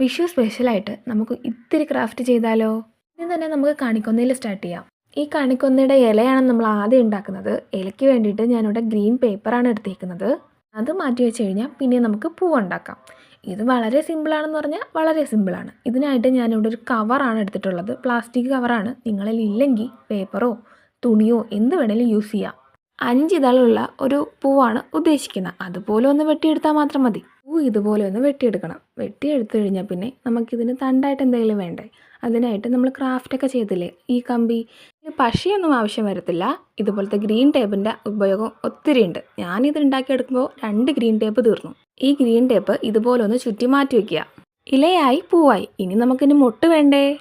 വിഷു സ്പെഷ്യലായിട്ട് നമുക്ക് ഇത്തിരി ക്രാഫ്റ്റ് ചെയ്താലോ? ഇനി തന്നെ നമുക്ക് കണിക്കൊന്നയിൽ സ്റ്റാർട്ട് ചെയ്യാം. ഈ കണിക്കൊന്നയുടെ ഇലയാണ് നമ്മൾ ആദ്യം ഉണ്ടാക്കുന്നത്. ഇലയ്ക്ക് വേണ്ടിയിട്ട് ഞാനിവിടെ ഗ്രീൻ പേപ്പറാണ് എടുത്തേക്കുന്നത്. അത് മാറ്റി വെച്ച് കഴിഞ്ഞാൽ പിന്നെ നമുക്ക് പൂവ് ഉണ്ടാക്കാം. ഇത് വളരെ സിമ്പിളാണെന്ന് പറഞ്ഞാൽ വളരെ സിമ്പിളാണ് ഇതിനായിട്ട് ഞാനിവിടെ ഒരു കവറാണ് എടുത്തിട്ടുള്ളത്. പ്ലാസ്റ്റിക് കവറാണ് നിങ്ങളിൽ ഇല്ലെങ്കിൽ പേപ്പറോ തുണിയോ എന്ത് വേണേലും യൂസ് ചെയ്യാം. അഞ്ച് ഇതളുള്ള ഒരു പൂവാണ് ഉദ്ദേശിക്കുന്നത്. അതുപോലെ ഒന്ന് വെട്ടിയെടുത്താൽ മാത്രം മതി. ഇതുപോലെ ഒന്ന് വെട്ടിയെടുക്കണം. വെട്ടിയെടുത്തു കഴിഞ്ഞാൽ പിന്നെ നമുക്കിതിന് തണ്ടായിട്ട് എന്തെങ്കിലും വേണ്ടേ? അതിനായിട്ട് നമ്മൾ ക്രാഫ്റ്റൊക്കെ ചെയ്തില്ലേ? ഈ കമ്പി. പശിയൊന്നും ആവശ്യം വരത്തില്ല. ഇതുപോലത്തെ ഗ്രീൻ ടേപ്പിന്റെ ഉപയോഗം ഒത്തിരി ഉണ്ട് ഞാനിത് ഉണ്ടാക്കിയെടുക്കുമ്പോൾ രണ്ട് ഗ്രീൻ ടേപ്പ് തീർന്നു. ഈ ഗ്രീൻ ടേപ്പ് ഇതുപോലെ ഒന്ന് ചുറ്റി മാറ്റി വയ്ക്കുക ഇലയായി പൂവായി. ഇനി നമുക്കിനി മുട്ട് വേണ്ടേ?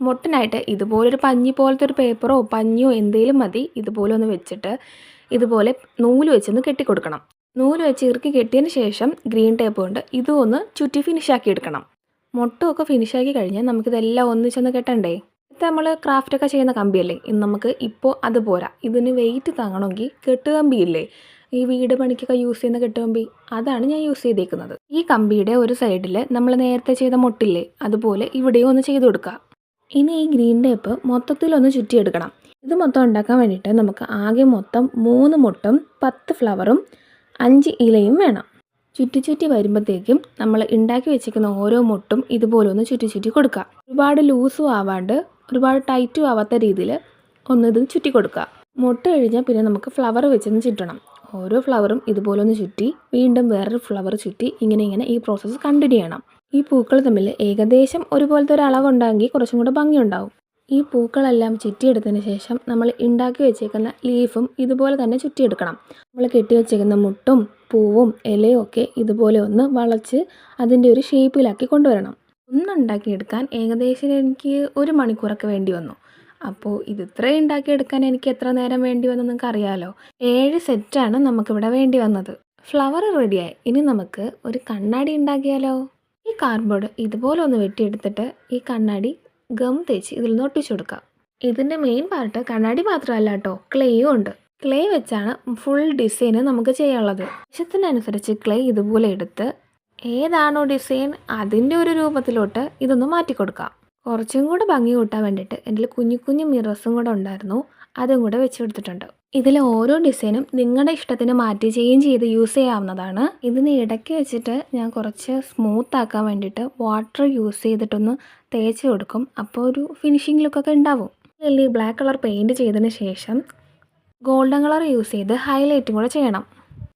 മൊട്ടിനായിട്ട് ഇതുപോലൊരു പഞ്ഞി പോലത്തെ ഒരു പേപ്പറോ പഞ്ഞിയോ എന്തെങ്കിലും മതി. ഇതുപോലെ ഒന്ന് വെച്ചിട്ട് ഇതുപോലെ നൂൽ വെച്ചൊന്ന് കെട്ടിക്കൊടുക്കണം. നൂൽ വെച്ച് ഇറുക്കി കെട്ടിയതിന് ശേഷം ഗ്രീൻ ടേപ്പ് കൊണ്ട് ഇതും ഒന്ന് ചുറ്റി ഫിനിഷാക്കി എടുക്കണം. മുട്ടുമൊക്കെ ഫിനിഷാക്കി കഴിഞ്ഞാൽ നമുക്കിതെല്ലാം ഒന്നിച്ചൊന്ന് കെട്ടണ്ടേ? ഇത് നമ്മൾ ക്രാഫ്റ്റൊക്കെ ചെയ്യുന്ന കമ്പിയല്ലേ? ഇന്ന് നമുക്ക് ഇപ്പോൾ അത് പോരാ. ഇതിന് വെയിറ്റ് താങ്ങണമെങ്കിൽ കെട്ടുകമ്പിയില്ലേ? ഈ വീട് പണിക്കൊക്കെ യൂസ് ചെയ്യുന്ന കെട്ടുകമ്പി? അതാണ് ഞാൻ യൂസ് ചെയ്തേക്കുന്നത്. ഈ കമ്പിയുടെ ഒരു സൈഡിൽ നമ്മൾ നേരത്തെ ചെയ്ത മുട്ടില്ലേ? അതുപോലെ ഇവിടെയും ഒന്ന് ചെയ്ത് കൊടുക്കുക ഇനി ഈ ഗ്രീൻ ടേപ്പ് മൊത്തത്തിലൊന്ന് ചുറ്റിയെടുക്കണം. ഇത് മൊത്തം ഉണ്ടാക്കാൻ വേണ്ടിയിട്ട് നമുക്ക് ആകെ മൊത്തം മൂന്ന് മുട്ടും പത്ത് ഫ്ലവറും അഞ്ച് ഇലയും വേണം. ചുറ്റി ചുറ്റി വരുമ്പോഴത്തേക്കും നമ്മൾ ഉണ്ടാക്കി വെച്ചിരിക്കുന്ന ഓരോ മുട്ടും ഇതുപോലെ ഒന്ന് ചുറ്റി ചുറ്റി കൊടുക്കുക. ഒരുപാട് ലൂസും ആവാണ്ട് ഒരുപാട് ടൈറ്റും ആവാത്ത രീതിയിൽ ഒന്ന് ഇത് ചുറ്റി കൊടുക്കുക. മുട്ട കഴിഞ്ഞാൽ പിന്നെ നമുക്ക് ഫ്ലവർ വെച്ചൊന്ന് ചുറ്റണം. ഓരോ ഫ്ലവറും ഇതുപോലെ ഒന്ന് ചുറ്റി വീണ്ടും വേറൊരു ഫ്ലവർ ചുറ്റി ഇങ്ങനെ ഇങ്ങനെ ഈ പ്രോസസ്സ് കണ്ടിന്യൂ ചെയ്യണം. ഈ പൂക്കൾ തമ്മിൽ ഏകദേശം ഒരുപോലത്തെ ഒരു അളവുണ്ടെങ്കിൽ കുറച്ചും കൂടെ ഭംഗിയുണ്ടാവും. ഈ പൂക്കളെല്ലാം ചുറ്റിയെടുത്തതിന് ശേഷം നമ്മൾ ഉണ്ടാക്കി വെച്ചേക്കുന്ന ലീഫും ഇതുപോലെ തന്നെ ചുറ്റിയെടുക്കണം. നമ്മൾ കെട്ടി വെച്ചേക്കുന്ന മുട്ടും പൂവും ഇലയും ഒക്കെ ഇതുപോലെ ഒന്ന് വളച്ച് അതിന്റെ ഒരു ഷേപ്പിലാക്കി കൊണ്ടുവരണം. ഒന്നുണ്ടാക്കിയെടുക്കാൻ ഏകദേശം എനിക്ക് ഒരു മണിക്കൂറൊക്കെ വേണ്ടി വന്നു. അപ്പോൾ ഇത് ഇത്രയും ഉണ്ടാക്കിയെടുക്കാൻ എനിക്ക് എത്ര നേരം വേണ്ടി വന്നു നിങ്ങൾക്ക് അറിയാമല്ലോ ഏഴ് സെറ്റാണ് നമുക്കിവിടെ വേണ്ടി വന്നത്. ഫ്ലവർ റെഡിയായി ഇനി നമുക്ക് ഒരു കണ്ണാടി ഉണ്ടാക്കിയാലോ? ഈ കാർഡ്ബോർഡ് ഇതുപോലെ ഒന്ന് വെട്ടിയെടുത്തിട്ട് ഈ കണ്ണാടി ഗം തേച്ച് ഇതിൽ നിന്ന് ഒട്ടിച്ചു കൊടുക്കാം ഇതിന്റെ മെയിൻ പാർട്ട് കണ്ണാടി മാത്രമല്ല കേട്ടോ ക്ലേയും ഉണ്ട്. ക്ലേ വെച്ചാണ് ഫുൾ ഡിസൈന് നമുക്ക് ചെയ്യാനുള്ളത്. ആവശ്യത്തിനനുസരിച്ച് ക്ലേ ഇതുപോലെ എടുത്ത് ഏതാണോ ഡിസൈൻ അതിന്റെ ഒരു രൂപത്തിലോട്ട് ഇതൊന്ന് മാറ്റി കൊടുക്കാം കുറച്ചും കൂടെ ഭംഗി കൂട്ടാൻ വേണ്ടിയിട്ട് എന്റെ കുഞ്ഞു കുഞ്ഞു മിറസും കൂടെ ഉണ്ടായിരുന്നു. അതും കൂടെ വെച്ച് കൊടുത്തിട്ടുണ്ട്. ഇതിലെ ഓരോ ഡിസൈനും നിങ്ങളുടെ ഇഷ്ടത്തിന് മാറ്റി ചേഞ്ച് ചെയ്ത് യൂസ് ചെയ്യാവുന്നതാണ്. ഇതിന് ഇടയ്ക്ക് വെച്ചിട്ട് ഞാൻ കുറച്ച് സ്മൂത്ത് ആക്കാൻ വേണ്ടിയിട്ട് വാട്ടർ യൂസ് ചെയ്തിട്ടൊന്ന് തേച്ച് കൊടുക്കും. അപ്പോൾ ഒരു ഫിനിഷിംഗ് ലുക്കൊക്കെ ഉണ്ടാവും. ഇതിൽ ബ്ലാക്ക് കളർ പെയിന്റ് ചെയ്തതിന് ശേഷം ഗോൾഡൻ കളർ യൂസ് ചെയ്ത് ഹൈലൈറ്റും കൂടെ ചെയ്യണം.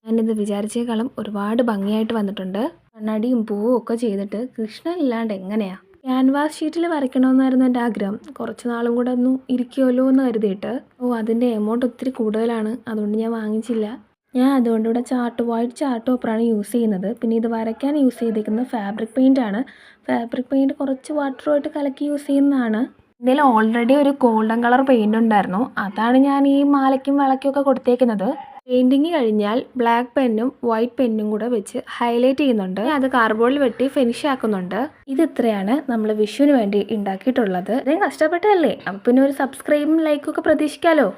ഞാനിത് വിചാരിച്ചേക്കാളും ഒരുപാട് ഭംഗിയായിട്ട് വന്നിട്ടുണ്ട്. കണ്ണാടിയും പൂവും ഒക്കെ ചെയ്തിട്ട് കൃഷ്ണൻ ഇല്ലാണ്ട് എങ്ങനെയാ? ക്യാൻവാസ് ഷീറ്റിൽ വരയ്ക്കണമെന്നായിരുന്നു എന്റെ ആഗ്രഹം. കുറച്ച് നാളും കൂടെ ഒന്ന് ഇരിക്കുമല്ലോ എന്ന് കരുതിയിട്ട്. ഓ അതിന്റെ എമൗണ്ട് ഒത്തിരി കൂടുതലാണ്. അതുകൊണ്ട് ഞാൻ വാങ്ങിച്ചില്ല. ഞാൻ അതുകൊണ്ട് ഇവിടെ ചാർട്ട് വൈറ്റ് ചാർട്ട് പേപ്പറാണ് യൂസ് ചെയ്യുന്നത്. പിന്നെ ഇത് വരയ്ക്കാൻ യൂസ് ചെയ്തിരിക്കുന്നത് ഫാബ്രിക് പെയിന്റ് ആണ്. ഫാബ്രിക് പെയിന്റ് കുറച്ച് വാട്ടറുമായിട്ട് കലക്കി യൂസ് ചെയ്യുന്നതാണ്. ഇതിൽ ഓൾറെഡി ഒരു ഗോൾഡൻ കളർ പെയിന്റ് ഉണ്ടായിരുന്നു. അതാണ് ഞാൻ ഈ മാലയ്ക്കും വിളയ്ക്കും ഒക്കെ കൊടുത്തേക്കുന്നത്. പെയിന്റിങ് കഴിഞ്ഞാൽ ബ്ലാക്ക് പെന്നും വൈറ്റ് പെന്നും കൂടെ വെച്ച് ഹൈലൈറ്റ് ചെയ്യുന്നുണ്ട്. അത് കാർബോർഡിൽ വെട്ടി ഫിനിഷ് ആക്കുന്നുണ്ട്. ഇത് ഇത്രയാണ് നമ്മൾ വിഷുവിന് വേണ്ടി ഉണ്ടാക്കിയിട്ടുള്ളത്. ഇത്രയും കഷ്ടപ്പെട്ടതല്ലേ? അപ്പം പിന്നെ ഒരു സബ്സ്ക്രൈബും ലൈക്കും ഒക്കെ പ്രതീക്ഷിക്കാമല്ലോ